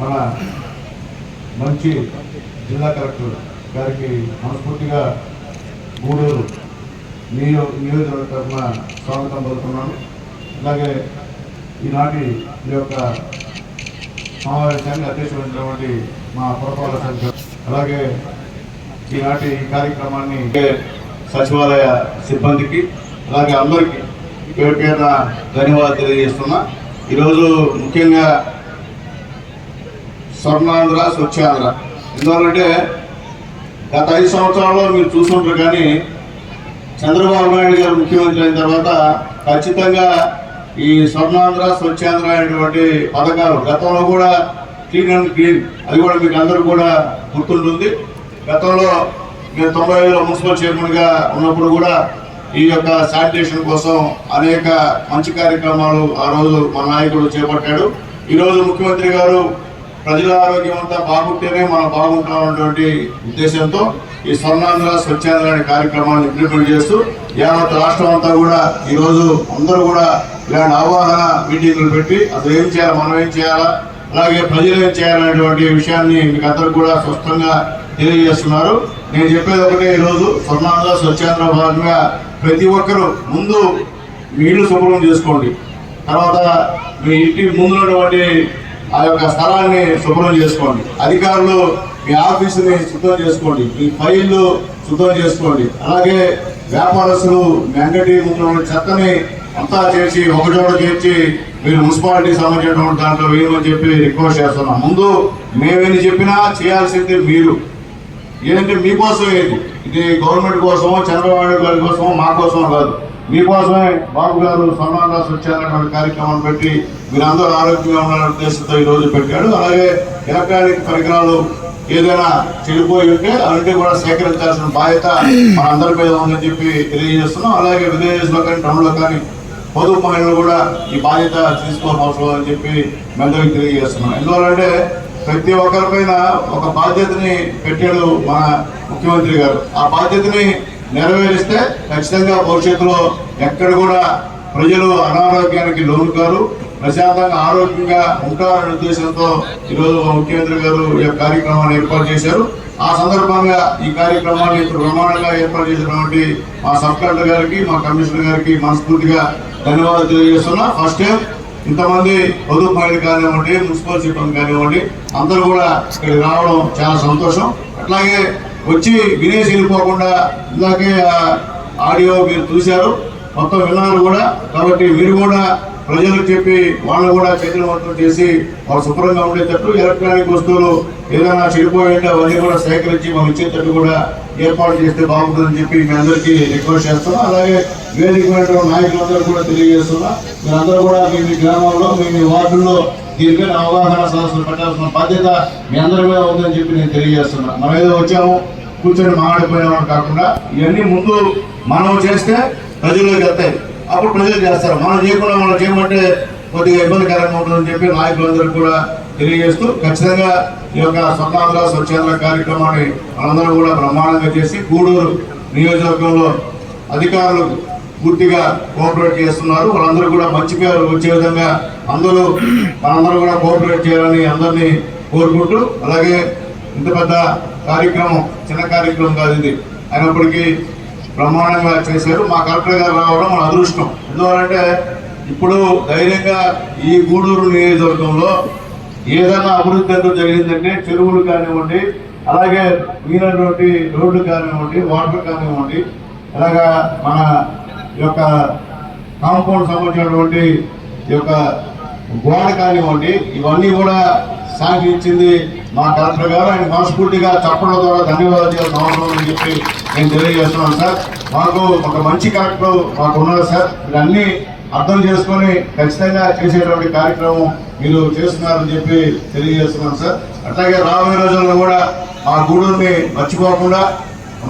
మన మంచి జిల్లా కలెక్టర్ గారికి మనస్ఫూర్తిగా గూడూరు నియో నియోజకవర్గ తరఫున స్వాగతం పలుకున్నాను అలాగే ఈనాటి ఈ యొక్క సమావేశాన్ని అధ్యక్షించినటువంటి మా పురపాలక సంఘ అలాగే ఈనాటి ఈ కార్యక్రమాన్ని సచివాలయ సిబ్బందికి అలాగే అందరికీ పేరు పేరున ధన్యవాదాలు తెలియజేస్తున్నా. ఈరోజు ముఖ్యంగా స్వర్ణాంధ్ర స్వచ్ఛాంధ్ర. ఎందువల్లంటే గత ఐదు సంవత్సరాల్లో మీరు చూసుంటారు కానీ చంద్రబాబు నాయుడు గారు ముఖ్యమంత్రి అయిన తర్వాత ఖచ్చితంగా ఈ స్వర్ణాంధ్ర స్వచ్ఛాంధ్ర అనేటువంటి పథకాలు గతంలో కూడా క్లీన్ అండ్ క్లీన్. అది కూడా మీకు అందరూ కూడా గుర్తుంటుంది. గతంలో నేను తొంభై ఐదులో మున్సిపల్ చైర్మన్గా ఉన్నప్పుడు కూడా ఈ యొక్క శానిటేషన్ కోసం అనేక మంచి కార్యక్రమాలు ఆ రోజు మన నాయకుడు చేపట్టాడు. ఈరోజు ముఖ్యమంత్రి గారు ప్రజల ఆరోగ్యం అంతా బాగుంటేనే మనం బాగుంటామన్నటువంటి ఉద్దేశంతో ఈ స్వర్ణాంధ్ర స్వచ్ఛాంధ్ర అనే కార్యక్రమాన్ని ఇంప్లిమెంట్ చేస్తూ యావత్ రాష్ట్రం అంతా కూడా ఈరోజు అందరూ కూడా ఇలాంటి అవగాహన మీటింగ్లు పెట్టి అసలు ఏం చేయాలి మనం ఏం చేయాలా అలాగే ప్రజలు ఏం చేయాలనేటువంటి విషయాన్ని మీకు అందరూ కూడా స్పష్టంగా తెలియజేస్తున్నారు. నేను చెప్పేది ఒకటే ఈరోజు స్వర్ణాంధ్ర స్వచ్ఛాంధ్ర భాగంగా ప్రతి ఒక్కరూ ముందు మీ ఇల్లు శుభ్రం చేసుకోండి. తర్వాత మీ ఇంటి ముందు ఉన్నటువంటి ఆ యొక్క స్థలాన్ని శుభ్రం చేసుకోండి. అధికారులు మీ ఆఫీసుని శుభ్రం చేసుకోండి. మీ ఫైళ్ళు శుభ్రం చేసుకోండి. అలాగే వ్యాపారస్తులు మీ అంగటి ముందు చెత్తని అంతా చేసి ఒకచోట చేర్చి మీరు మున్సిపాలిటీ సంబంధించినటువంటి దాంట్లో వేయమని చెప్పి రిక్వెస్ట్ చేస్తున్నాం. ముందు మేమేమి చెప్పినా చేయాల్సింది మీరు. ఏంటంటే మీకోసం ఏది ఇది గవర్నమెంట్ కోసమో చంద్రబాబు నాయుడు గారి కోసమో మా కోసమో కాదు. మీకోసమే బాబు గారు సన్మాన స్వచ్ఛాలనేటువంటి కార్యక్రమం పెట్టి మీరందరూ ఆరోగ్యంగా ఉండాలనే ఉద్దేశంతో ఈ రోజు పెట్టాడు. అలాగే ఎలక్ట్రానిక్ పరికరాలు ఏదైనా చెడిపోయి ఉంటే అలాంటివి కూడా సేకరించాల్సిన బాధ్యత మనందరి మీద ఉందని చెప్పి తెలియజేస్తున్నాం. అలాగే విలేజెస్లో కానీ టౌన్లో కానీ పొదుపు మహిళలు కూడా ఈ బాధ్యత తీసుకోవాల్సిన అవసరం అని చెప్పి మీ తెలియజేస్తున్నాం. ఎందువల్లంటే ప్రతి ఒక్కరిపైన ఒక బాధ్యతని పెట్టాడు మన ముఖ్యమంత్రి గారు. ఆ బాధ్యతని నెరవేరిస్తే ఖచ్చితంగా భవిష్యత్తులో ఎక్కడ కూడా ప్రజలు అనారోగ్యానికి లోను కారు ప్రశాంతంగా ఆరోగ్యంగా ఉంటారనే ఉద్దేశంతో ఈరోజు ముఖ్యమంత్రి గారు ఈ యొక్క కార్యక్రమాన్ని ఏర్పాటు చేశారు. ఆ సందర్భంగా ఈ కార్యక్రమాన్ని ఇప్పుడు బ్రహ్మాండంగా ఏర్పాటు చేసినటువంటి మా సబ్ కలెక్టర్ గారికి మా కమిషనర్ గారికి మనస్ఫూర్తిగా ధన్యవాదాలు తెలియజేస్తున్నా. ఫస్ట్ టైం ఇంతమంది పొదుపు మహిళలు కానివ్వండి మున్సిపల్ సిబ్బంది కానివ్వండి అందరూ కూడా ఇక్కడికి రావడం చాలా సంతోషం. అట్లాగే వచ్చి వినేసి వెళ్ళిపోకుండా ఇందాకే ఆడియో మీరు చూశారు. మొత్తం విన్నారు కూడా. కాబట్టి మీరు కూడా ప్రజలకు చెప్పి వాళ్ళు కూడా చైతన్యవంతం చేసి వాళ్ళు శుభ్రంగా ఉండేటట్టు ఎలక్ట్రానిక్ వస్తువులు ఏదైనా చెడిపోయింటే అవన్నీ కూడా సేకరించి మనం ఇచ్చేటట్టు కూడా ఏర్పాటు చేస్తే బాగుంటుందని చెప్పి మీ అందరికీ రిక్వెస్ట్ చేస్తున్నాం. అలాగే వేదిక నాయకులందరూ కూడా తెలియజేస్తున్నా. మీరందరూ కూడా మీ గ్రామాల్లో గ్రామంలో మీ మీ వార్డుల్లో దీనిపైన అవగాహన సదస్సులు పెట్టాల్సిన బాధ్యత మీ అందరి మీద ఉందని చెప్పి నేను తెలియజేస్తున్నా. మనం ఏదో వచ్చాము కూర్చొని మాట్లాడిపోయేవాడు కాకుండా ఇవన్నీ ముందు మనం చేస్తే ప్రజల్లోకి వెళ్తాయి. అప్పుడు ప్రజలు చేస్తారు. మనం చేయకుండా మనం చేయమంటే కొద్దిగా ఇబ్బందికరంగా ఉంటుందని చెప్పి నాయకులందరూ కూడా తెలియజేస్తూ ఖచ్చితంగా ఈ యొక్క స్వతంత్ర స్వచ్ఛంద్ర కార్యక్రమాన్ని మనందరం కూడా బ్రహ్మాండంగా చేసి గూడూరు నియోజకవర్గంలో అధికారులు పూర్తిగా కోఆపరేట్ చేస్తున్నారు. వాళ్ళందరూ కూడా మంచి పేరు వచ్చే విధంగా అందరూ మనందరూ కూడా కోఆపరేట్ చేయాలని అందరినీ కోరుకుంటూ అలాగే ఇంత పెద్ద కార్యక్రమం చిన్న కార్యక్రమం కాదు ఇది. అయినప్పటికీ బ్రహ్మాండంగా చేశారు. మా కలెక్టర్ గారు రావడం మన అదృష్టం. ఎందువలంటే ఇప్పుడు ధైర్యంగా ఈ గూడూరు నియోజకవర్గంలో ఏదైనా అభివృద్ధి అంటూ జరిగిందంటే చెరువులు కానివ్వండి అలాగే మీనటువంటి రోడ్లు కానివ్వండి వాటర్ కానివ్వండి అలాగా మన ఈ యొక్క కాంపౌండ్ సంబంధించినటువంటి ఈ యొక్క గోడ కానివ్వండి ఇవన్నీ కూడా సాగి ఇచ్చింది మా కలెక్టర్ గారు. ఆయన మనస్ఫూర్తిగా చెప్పడం ద్వారా ధన్యవాదాలు చేయాల్సిన అవసరం అని చెప్పి నేను తెలియజేస్తున్నాను సార్. మాకు ఒక మంచి కలెక్టర్ మాకు ఉన్నారు సార్. ఇవన్నీ అర్థం చేసుకొని ఖచ్చితంగా చేసేటువంటి కార్యక్రమం మీరు చేస్తున్నారని చెప్పి తెలియజేస్తున్నాను సార్. అట్లాగే రాబోయే రోజుల్లో కూడా మా గూడూరుని మర్చిపోకుండా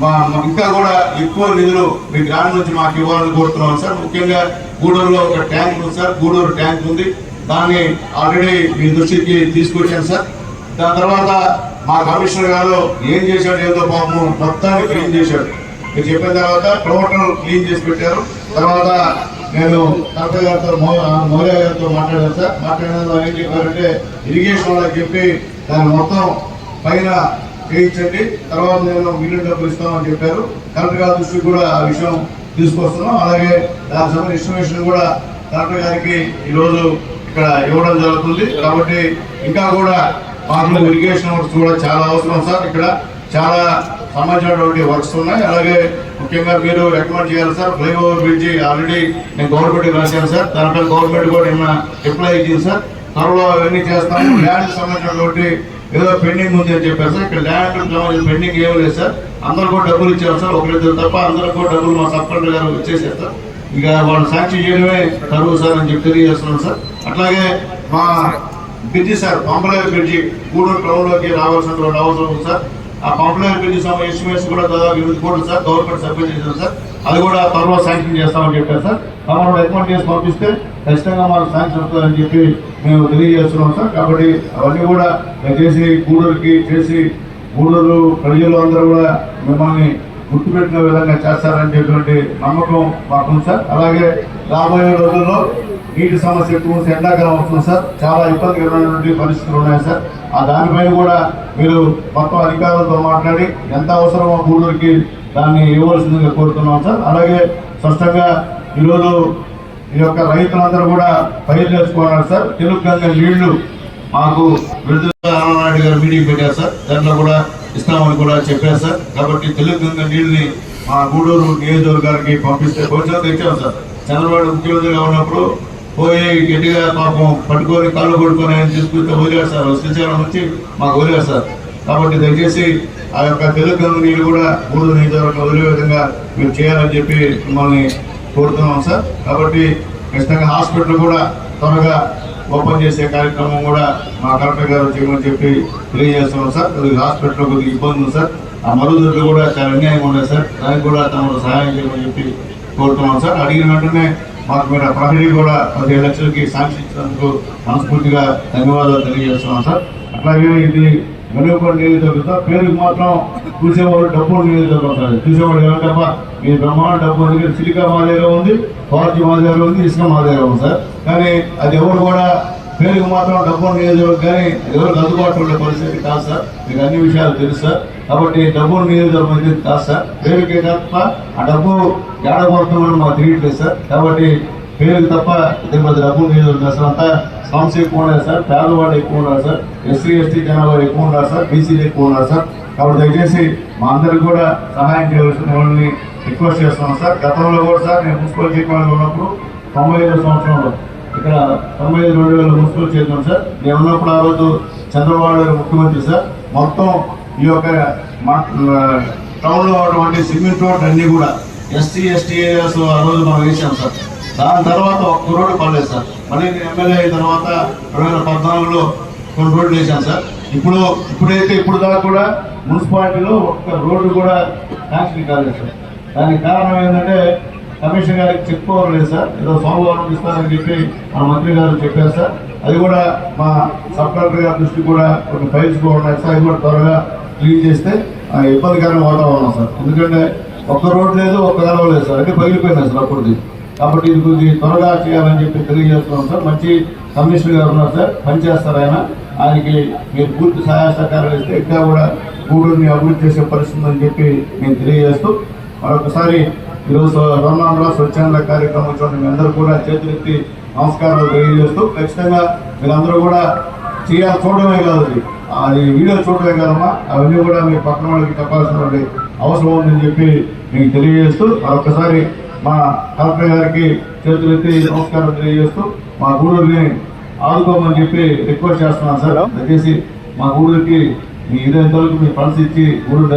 మా మా ఇంకా కూడా ఎక్కువ నిధులు మీ గ్రామం నుంచి మాకు ఇవ్వాలని కోరుతున్నాం సార్. ముఖ్యంగా గూడూరులో ఒక ట్యాంక్ ఉంది సార్. గూడూరు ట్యాంక్ ఉంది. దాన్ని ఆల్రెడీ మీ దృష్టికి తీసుకొచ్చాను సార్. దాని తర్వాత మా కమిషనర్ గారు ఏం చేశాడు ఏదో పాపము మొత్తాన్ని క్లీన్ చేశాడు. మీరు చెప్పిన తర్వాత టోటల్ క్లీన్ చేసి పెట్టారు. తర్వాత నేను కలెక్టర్ గారితో మౌర్య గారితో మాట్లాడాను సార్. మాట్లాడిన ఏం చెప్పారంటే ఇరిగేషన్ వాళ్ళకి చెప్పి దాన్ని మొత్తం పైన చేయించండి తర్వాత నేను మిగిలిన డబ్బులు ఇస్తామని చెప్పారు. కలెక్టర్ గారి దృష్టికి కూడా ఆ విషయం తీసుకొస్తున్నాం. అలాగే దానికి సంబంధించిన ఇన్ఫర్మేషన్ కూడా కలెక్టర్ గారికి ఈరోజు ఇక్కడ ఇవ్వడం జరుగుతుంది. కాబట్టి ఇంకా కూడా మాకు ఇరిగేషన్ వర్క్స్ కూడా చాలా అవసరం సార్. ఇక్కడ చాలా సంబంధించినటువంటి వర్క్స్ ఉన్నాయి. అలాగే ముఖ్యంగా మీరు రికమెండ్ చేయాలి సార్. ఫ్లైఓవర్ బ్రిడ్జి ఆల్రెడీ నేను గవర్నమెంట్ రాశాను సార్. దానిపై గవర్నమెంట్ కూడా నిన్న రిప్లై ఇచ్చింది సార్. త్వరలో అవన్నీ చేస్తాము. ల్యాండ్కి సంబంధించినటువంటి ఏదో పెండింగ్ ఉంది అని చెప్పారు సార్. ఇక్కడ ల్యాండ్ కావాలి పెండింగ్ ఏమీ లేదు సార్. అందరూ కూడా డబ్బులు ఇచ్చారు సార్. ఒకరిద్దరు తప్ప అందరూ కూడా డబ్బులు మా సబ్ కలెక్టర్ గారు ఇచ్చేసారు సార్. ఇక వాళ్ళు సాక్షి చేయడమే కరువు సార్ అని చెప్పి తెలియజేస్తున్నాం సార్. అట్లాగే మా బ్రిడ్జి సార్ పంపలేరు బ్రిడ్జి గూడూరు టౌన్లోకి రావాల్సిన అవసరం ఉంది సార్. ఆ పంపలేరు బ్రిడ్జి సంబంధించిన ఎస్టిమేట్స్ కూడా దాదాపు ఎనిమిది కోట్లు సార్ గవర్నమెంట్ సబ్మిట్ చేశారు సార్. అది కూడా త్వరలో శాంక్షన్ చేస్తామని చెప్పారు సార్. తమను రికమెండ్ చేసి పంపిస్తే ఖచ్చితంగా మాకు శాంక్షన్ అవుతుందని చెప్పి మేము తెలియజేస్తున్నాం సార్. కాబట్టి అవన్నీ కూడా దయచేసి గూడూరుకి చేసి గూడూరు ప్రజలు అందరూ కూడా మిమ్మల్ని గుర్తుపెట్టిన విధంగా చేస్తారనేటువంటి నమ్మకం మాకుంది సార్. అలాగే రాబోయే రోజుల్లో నీటి సమస్య ఎక్కువ ఎండాకాలం వస్తుంది సార్. చాలా ఇబ్బందికరమైనటువంటి పరిస్థితులు ఉన్నాయి సార్. ఆ దానిపైన కూడా మీరు మొత్తం అధికారులతో మాట్లాడి ఎంత అవసరమో గూడూరుకి దాన్ని ఇవ్వాల్సిందిగా కోరుతున్నాం సార్. అలాగే స్పష్టంగా ఈరోజు ఈ యొక్క రైతులందరూ కూడా పైరు చేసుకున్నారు సార్. తెలుగు గంగ నీళ్ళు మాకు విడుదల నారాయణ గారు మీటింగ్ పెట్టారు సార్. దాంట్లో కూడా ఇస్తామని కూడా చెప్పారు సార్. కాబట్టి తెలుగు గంగ నీళ్ళని మా గూడూరు నియోజకవర్గానికి పంపిస్తే కొంచెం తెచ్చాం సార్. చంద్రబాబు ముఖ్యమంత్రిగా ఉన్నప్పుడు పోయి గట్టిగా పాపం పట్టుకొని కాళ్ళు కొడుకొని ఆయన తీసుకుంటే వదిలేరు సార్. శ్రీశైలం నుంచి మాకు వదిలేరు సార్. కాబట్టి దయచేసి ఆ యొక్క తెలుగు నీళ్ళు కూడా గూడూరు నియోజకవర్గం వదిలే విధంగా మీరు చేయాలని చెప్పి మిమ్మల్ని కోరుతున్నాం సార్. కాబట్టి ఖచ్చితంగా హాస్పిటల్ కూడా త్వరగా ఓపెన్ చేసే కార్యక్రమం కూడా మా కలెక్టర్ గారు చేయమని చెప్పి తెలియజేస్తున్నాం సార్. కొద్దిగా హాస్పిటల్ కొద్దిగా ఇబ్బంది ఉంది సార్. ఆ మరుగుదొడ్లు కూడా చాలా అన్యాయం ఉన్నాయి సార్. దానికి కూడా తమకు సహాయం చేయమని చెప్పి కోరుతున్నాం సార్. అడిగిన వెంటనే మాకు మీరు ప్రహరీ కూడా పదిహేను లక్షలకి సాక్షి ఇచ్చినందుకు మనస్ఫూర్తిగా ధన్యవాదాలు తెలియజేస్తున్నాం సార్. అట్లాగే ఇది వెనుకబడి నియోజకవర్గం పేరుకి మాత్రం చూసేవాళ్ళు డబ్బులు డబ్బు నియోజకవర్గం చూసేవాళ్ళు ఎవరు మీ బ్రహ్మాండ డబ్బు ఉంది సిలికా మా దగ్గర ఉంది పార్టీ మా దగ్గర ఉంది ఇసుక మా దగ్గర ఉంది సార్. కానీ అది ఎవరు కూడా పేరుకు మాత్రం డబ్బులు నియోజకవర్గం కానీ ఎవరికి అందుబాటులో ఉండే పరిస్థితి కాదు సార్. మీకు అన్ని విషయాలు తెలుసు సార్. కాబట్టి డబ్బులు నియోజకవర్గం అనేది కాదు సార్. పేరుకే తప్ప ఆ డబ్బు ఏడబడుతుందని మాకు తెలియట్లేదు సార్. కాబట్టి పేరుకి తప్ప తిరుపతి నీళ్ళు నియోజకవర్గం సార్ అంతా సాంగ్స్ ఎక్కువ ఉన్నారు సార్ పేదవాళ్ళు ఎక్కువ ఉన్నారు సార్ ఎస్సీ ఎస్టీ జనాభా ఎక్కువ ఉన్నారు సార్ బీసీలు ఎక్కువ ఉన్నారు సార్ కాబట్టి దయచేసి మా అందరికి కూడా సహాయం చేయవలసిన వాళ్ళని రిక్వెస్ట్ చేస్తున్నాం సార్ గతంలో కూడా సార్ నేను మున్సిపల్ చైర్మన్ ఉన్నప్పుడు తొంభై ఐదో సంవత్సరంలో ఇక్కడ తొంభై ఐదు రెండు వేల మున్సిపల్ చైర్మన్ సార్ నేను ఉన్నప్పుడు ఆ రోజు చంద్రబాబు గారు ముఖ్యమంత్రి సార్ మొత్తం ఈ యొక్క మా టౌన్లో ఉన్నటువంటి సిమెంట్ రోడ్ అన్నీ కూడా ఎస్సీ ఎస్టీ ఏరియాస్ ఆ రోజు మనం వేసాం సార్ దాని తర్వాత ఒక్క రోడ్డు పర్లేదు సార్. మళ్ళీ నేను ఎమ్మెల్యే అయిన తర్వాత రెండు వేల పద్నాలుగులో కొన్ని రోడ్లు వేసాను సార్. ఇప్పుడు ఇప్పుడైతే ఇప్పుడు దాకా కూడా మున్సిపాలిటీలో ఒక్క రోడ్డు కూడా శాంక్షన్ కాలేదు సార్. దానికి కారణం ఏంటంటే కమిషన్ గారికి చెప్పుకోవలేదు సార్. ఏదో సోమవారం ఇస్తారని చెప్పి మన మంత్రి గారు చెప్పారు సార్. అది కూడా మా సబ్ కలెక్టర్ గారి దృష్టి కూడా కొన్ని ఫైల్స్ కూడా ఉన్నాయి సార్. అది కూడా త్వరగా క్లీన్ చేస్తే ఆ వాతావరణం సార్. ఎందుకంటే ఒక్క రోడ్ లేదు ఒక్క గలవ లేదు సార్. అంటే పగిలిపోయినాయి సార్ అప్పుడు కాబట్టి ఇది కొద్ది త్వరగా చేయాలని చెప్పి తెలియజేస్తున్నాం సార్. మంచి కమిషనర్ గారు ఉన్నారు సార్. పనిచేస్తారు ఆయన. ఆయనకి మీరు పూర్తి సహాయ సహకారాలు ఇస్తే ఇంకా కూడా గూడూరుని అభివృద్ధి చేసే పరిస్థితి అని చెప్పి నేను తెలియజేస్తూ మరొకసారి ఈరోజు రోమాంధ్ర స్వచ్ఛంద కార్యక్రమం చూడండి. మీ అందరూ కూడా చేతులెత్తి నమస్కారాలు తెలియజేస్తూ ఖచ్చితంగా మీరందరూ కూడా చేయాలి చూడడమే కాదు అది. అది వీడియో చూడడమే కాదమ్మా. అవన్నీ కూడా మీ పక్కన వాళ్ళకి చెప్పాల్సినటువంటి అవసరం ఉందని చెప్పి మీకు తెలియజేస్తూ మరొకసారి మా కలెక్టర్ గారికి చేతులెత్తి నమస్కారం తెలియజేస్తూ మా గూడూరుని ఆదుకోమని చెప్పి రిక్వెస్ట్ చేస్తున్నాను సార్. దయచేసి మా గూడూరుకి మీ ఇదే మీ ఫండ్స్ ఇచ్చి గూడూరు